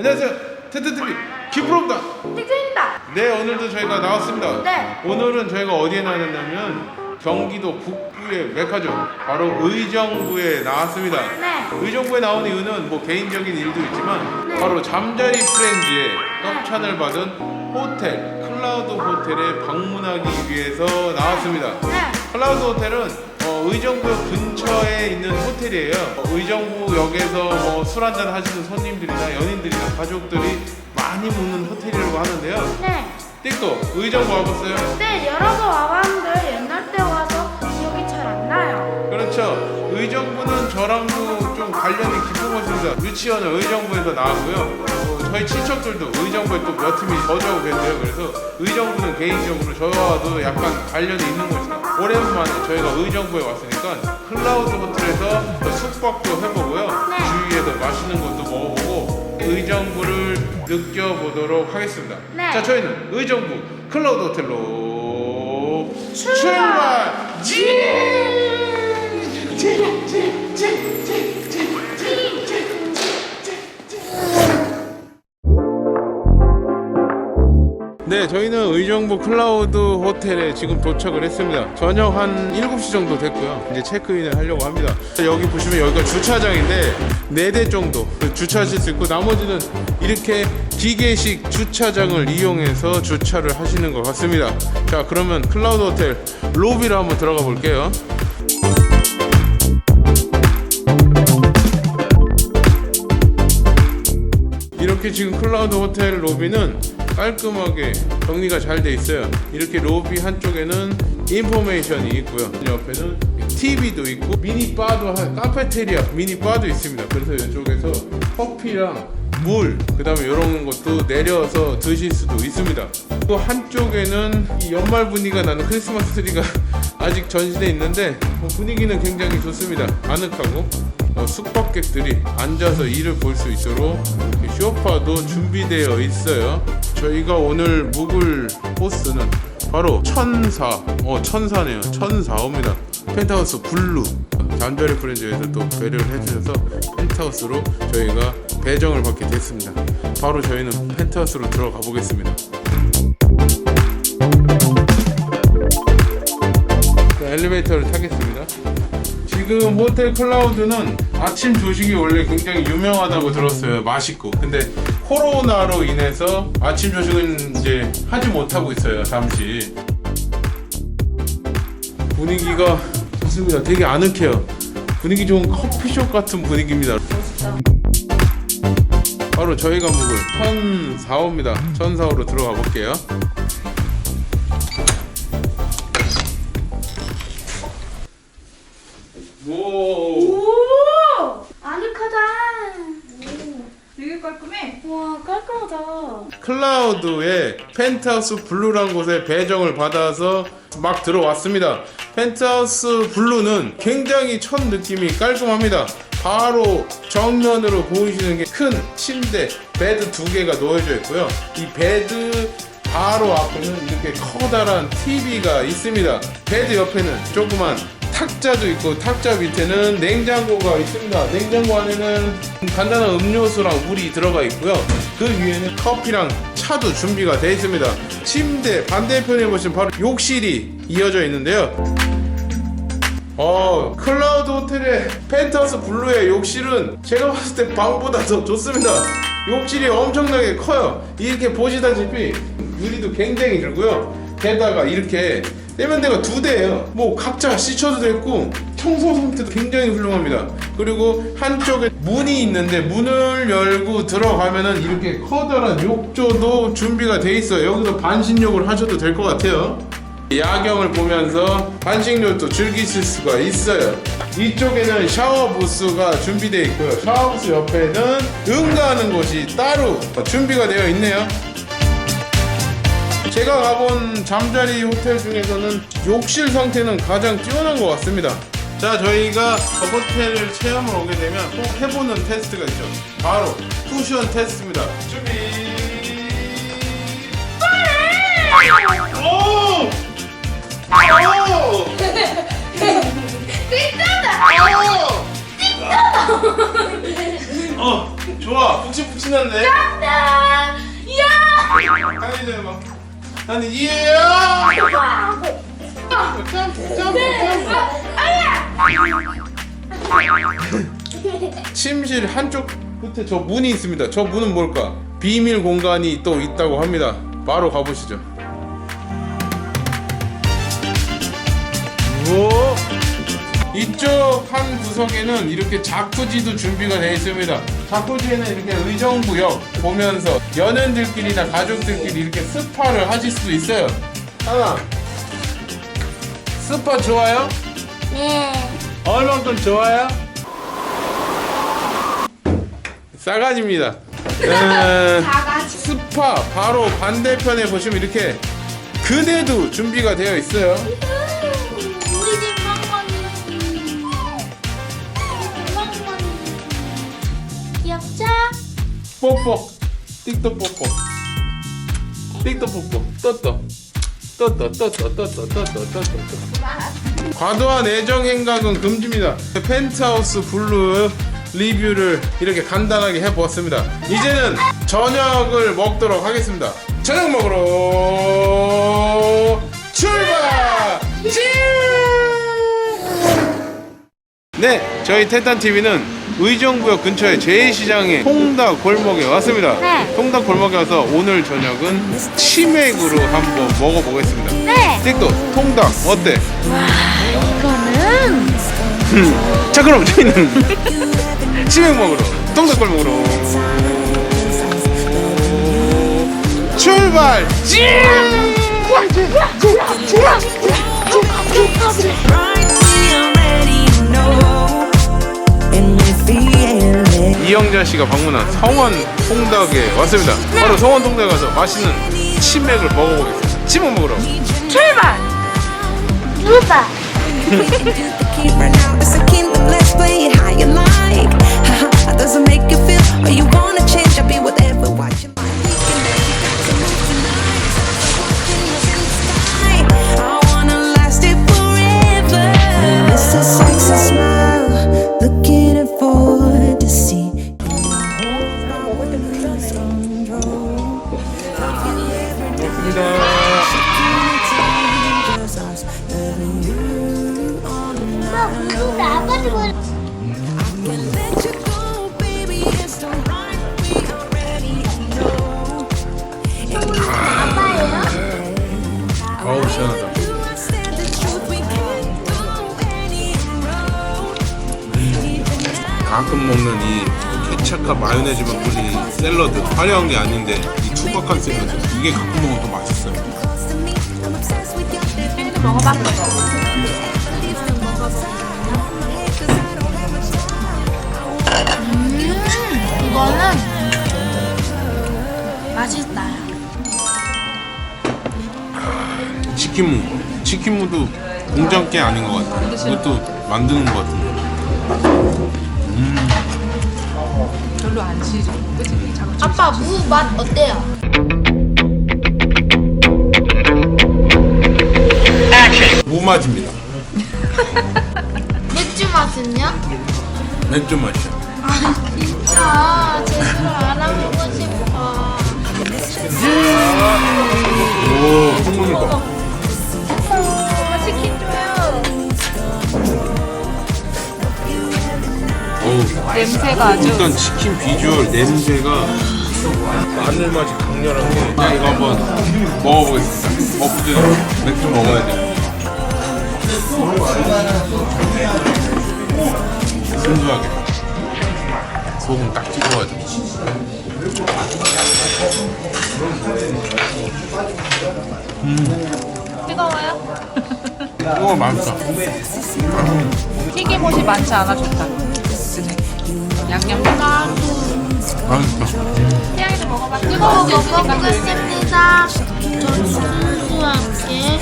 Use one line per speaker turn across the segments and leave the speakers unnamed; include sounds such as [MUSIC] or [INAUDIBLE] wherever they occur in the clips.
안녕하세요. 텐트TV 김프로입니다. 틱틱입니다. 네, 오늘도 저희가 나왔습니다.
네.
오늘은 저희가 어디에 나왔냐면 경기도 북부의 메카죠. 바로 의정부에 나왔습니다.
네.
의정부에 나온 이유는 뭐 개인적인 일도 있지만
네.
바로 잠자리 프렌즈의 떡찬을 네. 받은 호텔 클라우드 호텔에 방문하기 위해서 나왔습니다.
네.
클라우드 호텔은 어, 의정부 근처에 있는 호텔이에요. 어, 의정부역에서 뭐 술 한잔 하시는 손님들이나 연인들이나 가족들이 많이 묵는 호텔이라고 하는데요.
네.
띡도 의정부 와봤어요?
네, 여러 번 와봤는데 옛날 때 와서 기억이 잘 안 나요.
그렇죠. 의정부는 저랑도 좀 관련이 깊은 곳입니다. 유치원은 의정부에서 나왔고요. 어, 저희 친척들도 의정부에 또 몇 팀이 거주하고 계세요. 그래서 의정부는 개인적으로 저와도 약간 관련이 있는 곳입니다. 오랜만에 저희가 의정부에 왔으니까 클라우드 호텔에서 또 숙박도 해보고요.
네.
주위에서 맛있는 것도 먹어보고 의정부를 느껴보도록 하겠습니다.
네.
자, 저희는 의정부 클라우드 호텔로
출발!
네, 저희는 의정부 클라우드 호텔에 지금 도착을 했습니다. 저녁 한 7시 정도 됐고요. 이제 체크인을 하려고 합니다. 여기 보시면 여기가 주차장인데 4대 정도 주차하실 수 있고 나머지는 이렇게 기계식 주차장을 이용해서 주차를 하시는 것 같습니다. 자, 그러면 클라우드 호텔 로비로 한번 들어가 볼게요. 이렇게 지금 클라우드 호텔 로비는 깔끔하게 정리가 잘 돼 있어요. 이렇게 로비 한쪽에는 인포메이션이 있고요. 옆에는 TV도 있고 미니 바도 한 카페테리아 미니 바도 있습니다. 그래서 이쪽에서 커피랑 물, 그 다음에 이런 것도 내려서 드실 수도 있습니다. 또 한쪽에는 이 연말 분위기가 나는 크리스마스 트리가 [LAUGHS] 아직 전시돼 있는데 뭐 분위기는 굉장히 좋습니다. 아늑하고 어, 숙박객들이 앉아서 일을 볼 수 있도록 이 쇼파도 준비되어 있어요. 저희가 오늘 묵을 호스는 바로 천사, 어 천사네요. 천사입니다. 펜트하우스 블루. 잠자리 프렌즈에서 또 배려를 해주셔서 펜트하우스로 저희가 배정을 받게 됐습니다. 바로 저희는 펜트하우스로 들어가 보겠습니다. 자, 엘리베이터를 타겠습니다. 지금 호텔 클라우드는 아침 조식이 원래 굉장히 유명하다고 들었어요. 맛있고. 근데 코로나로 인해서 아침 조식은 이제 하지 못하고 있어요. 잠시. 분위기가 좋습니다. 되게 아늑해요. 분위기 좋은 커피숍 같은 분위기입니다. 바로 저희가 묵을 천사호입니다. 천사호로 들어가 볼게요. 오.
오! 아늑하다.
되게 깔끔해.
와, 깔끔하다.
클라우드의 펜트하우스 블루라는 곳에 배정을 받아서 막 들어왔습니다. 펜트하우스 블루는 굉장히 첫 느낌이 깔끔합니다. 바로 정면으로 보이시는 게 큰 침대, 베드 두 개가 놓여져 있고요. 이 베드 바로 앞에는 이렇게 커다란 TV가 있습니다. 베드 옆에는 조그만 탁자도 있고 탁자 밑에는 냉장고가 있습니다. 냉장고 안에는 간단한 음료수랑 물이 들어가 있고요. 그 위에는 커피랑 차도 준비가 되어 있습니다. 침대 반대편에 보시면 바로 욕실이 이어져 있는데요. 어, 클라우드 호텔의 펜트하우스 블루의 욕실은 제가 봤을 때 방보다 더 좋습니다. 욕실이 엄청나게 커요. 이렇게 보시다시피 유리도 굉장히 길고요. 게다가 이렇게 세면 대가 두 대예요. 뭐 각자 씻혀도 됐고 청소 상태도 굉장히 훌륭합니다. 그리고 한쪽에 문이 있는데 문을 열고 들어가면은 이렇게 커다란 욕조도 준비가 돼 있어요. 여기서 반신욕을 하셔도 될 것 같아요. 야경을 보면서 반식욕도 즐기실 수가 있어요. 이쪽에는 샤워 부스가 준비되어 있고요. 샤워 부스 옆에는 응가하는 곳이 따로 준비가 되어 있네요. 제가 가본 잠자리 호텔 중에서는 욕실 상태는 가장 뛰어난 것 같습니다. 자, 저희가 호텔을 체험을 오게 되면 꼭 해보는 테스트가 있죠. 바로 쿠션 테스트입니다. 준비. 오! 오! 어, 좋아. 푹신푹신한데?
야!
하이드 막. 나는 예! 점프, 점프. 침실 한쪽 끝에 저 문이 있습니다. 저 문은 뭘까? 비밀 공간이 또 있다고 합니다. 바로 가보시죠. 오! 이쪽 한 구석에는 이렇게 자쿠지도 준비가 되어 있습니다. 자쿠지에는 이렇게 의정부역 보면서 연인들끼리나 가족들끼리 이렇게 스파를 하실 수도 있어요. 하나. 스파 좋아요?
네.
얼만큼 좋아요? 싸가지입니다. 음,
다같이.
스파 바로 반대편에 보시면 이렇게 그네도 준비가 되어 있어요. 뽀뽀. 띡또 뽀뽀. 띡또 뽀뽀. 또또 또또 또또 또또 또또 또또 과도한 애정 행각은 금지입니다. 펜트하우스 블루 리뷰를 이렇게 간단하게 해보았습니다. 이제는 저녁을 먹도록 하겠습니다. 저녁 먹으러 출발! 네, 저희 태탄 TV는 의정부역 근처에 제일시장의 통닭 골목에 왔습니다.
네.
통닭 골목에 와서 오늘 저녁은 치맥으로 한번 먹어보겠습니다.
네.
틱도 통닭 어때?
이거는
자 그럼 저희는 치맥 먹으러 통닭 골목으로 출발!
Right,
이영자 씨가 방문한 성원 통닭에 왔습니다. 바로 성원 통닭에 가서 맛있는 치맥을 먹어보겠습니다. 치맥 먹으러.
출발. 누가? [LAUGHS]
어우 시원하다. 가끔 먹는 이 케찹과 마요네즈만 뿌린 샐러드 화려한 게 아닌데 이 투박한 샐러드 이게 가끔 먹으면 더 맛있어요.
먹어봤어. 이거는 맛있다.
치킨무 치킨무도 공장 게 아닌 것 같아. 그것도 만드는 것 같은데.
별로 안 치죠. 그치? 자극
아빠 무 맛 어때요?
무맛입니다.
맥주 맛은요?
맥주 맛이야.
엄마 치킨 줘요.
어우
냄새가 아주
일단 치킨 비주얼 냄새가 마늘 맛이 강렬한 게 자, 이거 한번 먹어보겠습니다. 버프드 맥주 먹어야 돼. 순수하게 소금 딱 찍어가지고
뜨거워요?
오 맛있다.
튀김옷이 많지 않아 좋다. 양념
맛있다.
태양이도 먹어봐.
뜨거워
뜨거워.
먹겠습니다. 전 순수하게.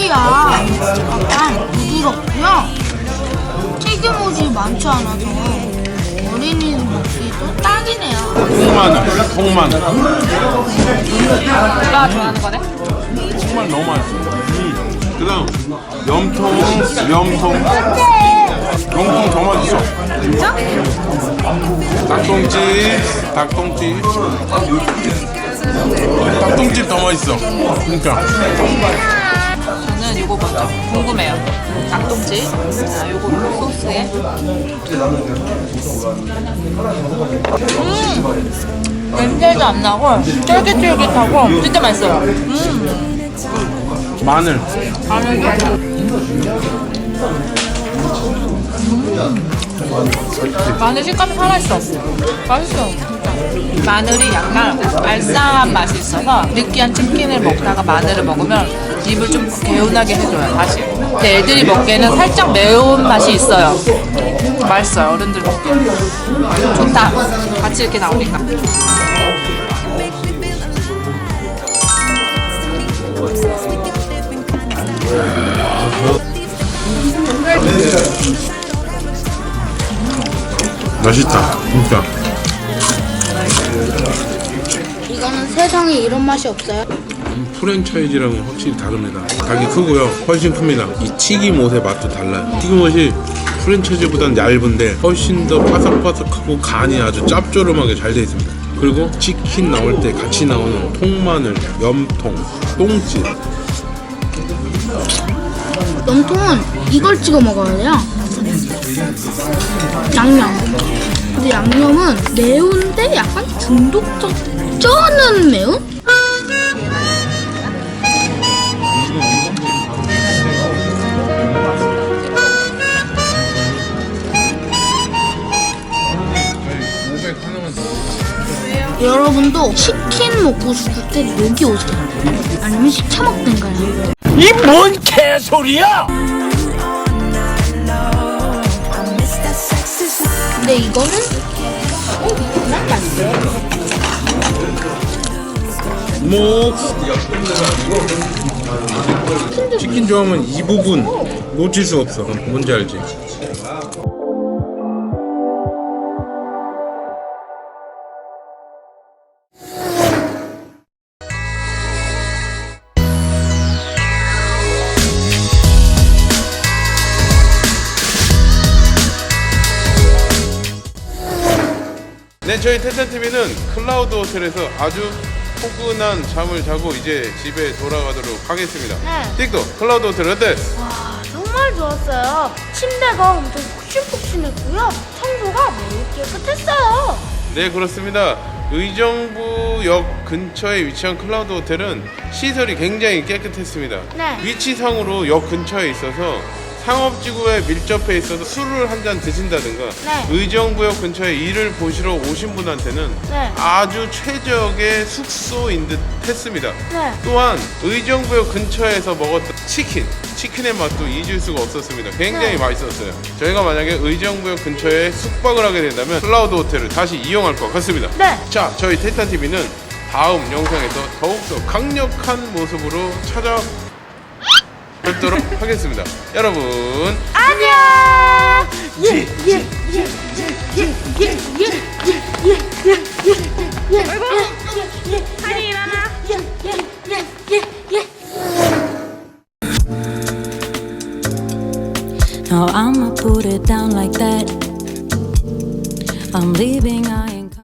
음, 고기야. 약간 부드럽고요. 튀김옷이 많지 않아서 어린이 먹기도 딱이네요.
통마늘, 통마늘.
누가 좋아하는 거네?
정말 너무 맛있어. 음. 그다음 염통, 염통. 영통 더 맛있어.
진짜?
닭똥집, 닭똥집. 닭똥집 더 맛있어. 그러니까.
저는 요거 먼저 궁금해요. 닭똥집. 자, 요거 소스에. 음! 냄새도 안 나고 쫄깃쫄깃하고 진짜 맛있어요. 음!
마늘.
마늘 마늘 식감이 살아있어. 맛있어. 진짜. 마늘이 약간 알싸한 맛이 있어서 느끼한 치킨을 먹다가 마늘을 먹으면 입을 좀 개운하게 해줘요, 다시. 근데 애들이 먹기에는 살짝 매운 맛이 있어요. 맛있어요, 어른들 먹기. 좋다. 같이 이렇게 나오니까.
맛있다. 진짜.
이거는 세상에 이런 맛이 없어요.
프랜차이즈랑은 확실히 다릅니다. 가게 크고요. 훨씬 큽니다. 이 튀김옷의 맛도 달라요. 튀김옷이 프랜차이즈보다는 얇은데 훨씬 더 바삭바삭하고 간이 아주 짭조름하게 잘 되어 있습니다. 그리고 치킨 나올 때 같이 나오는 통마늘, 염통, 똥집.
염통은 이걸 찍어 먹어야 돼요. 양념. 근데 양념은 매운데 약간 중독적 쩌는 매운? 여러분도 치킨 먹고 싶을 때 여기 오세요. 아니면 시켜 먹든가요.
이 뭔 개소리야!
근데 이거는 어, 난 맛있어요.
목. 치킨 좋아하면 이 부분 놓칠 수 없어. 뭔지 알지? 네, 저희 텐텐TV는 클라우드 호텔에서 아주 포근한 잠을 자고 이제 집에 돌아가도록 하겠습니다.
네.
틱톡 클라우드 호텔 어때?
와 정말 좋았어요. 침대가 엄청 푹신푹신했고요. 청소가 매우 깨끗했어요.
네, 그렇습니다. 의정부역 근처에 위치한 클라우드 호텔은 시설이 굉장히 깨끗했습니다.
네.
위치상으로 역 근처에 있어서 상업지구에 밀접해 있어서 술을 한 잔 드신다든가
네.
의정부역 근처에 일을 보시러 오신 분한테는
네.
아주 최적의 숙소인 듯 했습니다.
네.
또한 의정부역 근처에서 먹었던 치킨, 치킨의 맛도 잊을 수가 없었습니다. 굉장히
네.
맛있었어요. 저희가 만약에 의정부역 근처에 숙박을 하게 된다면 클라우드 호텔을 다시 이용할 것 같습니다.
네.
자, 저희 테이탄 TV는 다음 영상에서 더욱더 강력한 모습으로 찾아 뵙도록 하겠습니다. 여러분
안녕. 아이고. 하니 일어나.
Now I'ma put it down like that. I'm leaving, I am.